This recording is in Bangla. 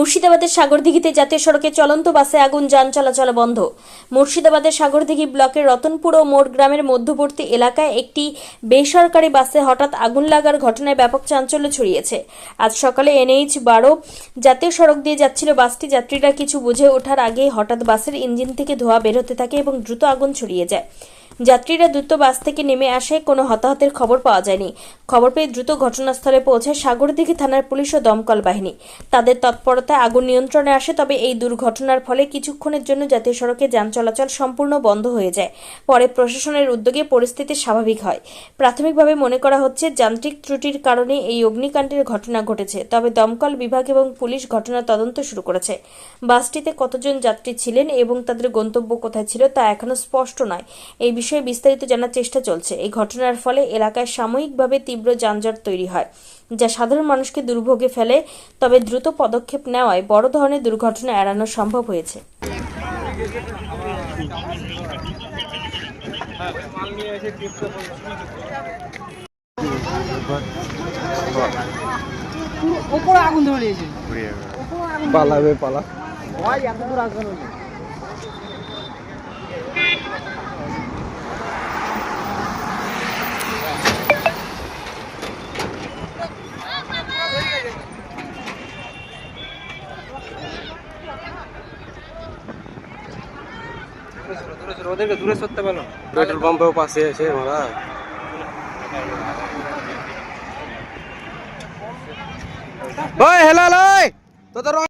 মুর্শিদাবাদের সাগরদিঘিতে জাতীয় সড়কে চলন্ত বাসে আগুন, যান চলাচল বন্ধ। মুর্শিদাবাদের সাগরদিঘি ব্লকের রতনপুর ও মোড় গ্রামের মধ্যবর্তী এলাকায় একটি বেসরকারি বাসে হঠাৎ আগুন লাগার ঘটনায় ব্যাপক চাঞ্চল্য ছড়িয়েছে। আজ সকালে এনএইচ বারো জাতীয় সড়ক দিয়ে যাচ্ছিল বাসটি। যাত্রীরা কিছু বুঝে ওঠার আগেই হঠাৎ বাসের ইঞ্জিন থেকে ধোঁয়া বের হতে থাকে এবং দ্রুত আগুন ছড়িয়ে যায়। যাত্রীরা দ্রুত বাস থেকে নেমে আসে, কোনো হতাহতের খবর পাওয়া যায়নি। খবর পেয়ে দ্রুত ঘটনাস্থলে পৌঁছায় সাগরদিঘি থানার পুলিশ ও দমকল বাহিনী। তাদের তৎপরতায় আগুন নিয়ন্ত্রণে আসে, তবে এই দুর্ঘটনার ফলে কিছুক্ষণের জন্য জাতীয় সড়কে যান চলাচল সম্পূর্ণ বন্ধ হয়ে যায়। পরে প্রশাসনের উদ্যোগে পরিস্থিতি স্বাভাবিক হয়। প্রাথমিকভাবে মনে করা হচ্ছে, যান্ত্রিক ত্রুটির কারণে এই অগ্নিকাণ্ডের ঘটনা ঘটেছে, তবে দমকল বিভাগ এবং পুলিশ ঘটনার তদন্ত শুরু করেছে। বাসটিতে কতজন যাত্রী ছিলেন এবং তাদের গন্তব্য কোথায় ছিল তা এখনও স্পষ্ট নয়। এই বিস্তারিত জানার চেষ্টা চলছে। এই ঘটনার ফলে এলাকায় সাময়িকভাবে তীব্র যানজট তৈরি হয় যা সাধারণ মানুষকে দুর্ভোগে ফেলে তবে দ্রুত পদক্ষেপ নেওয়ায় বড় ধরনের দুর্ঘটনা এড়ানো সম্ভব হয়েছে। পালাবে পালা। ওদেরকে দূরে সরতে পারল পেট্রোল পাম্পেও পাশে আছে মারা ওই হেলা তোদের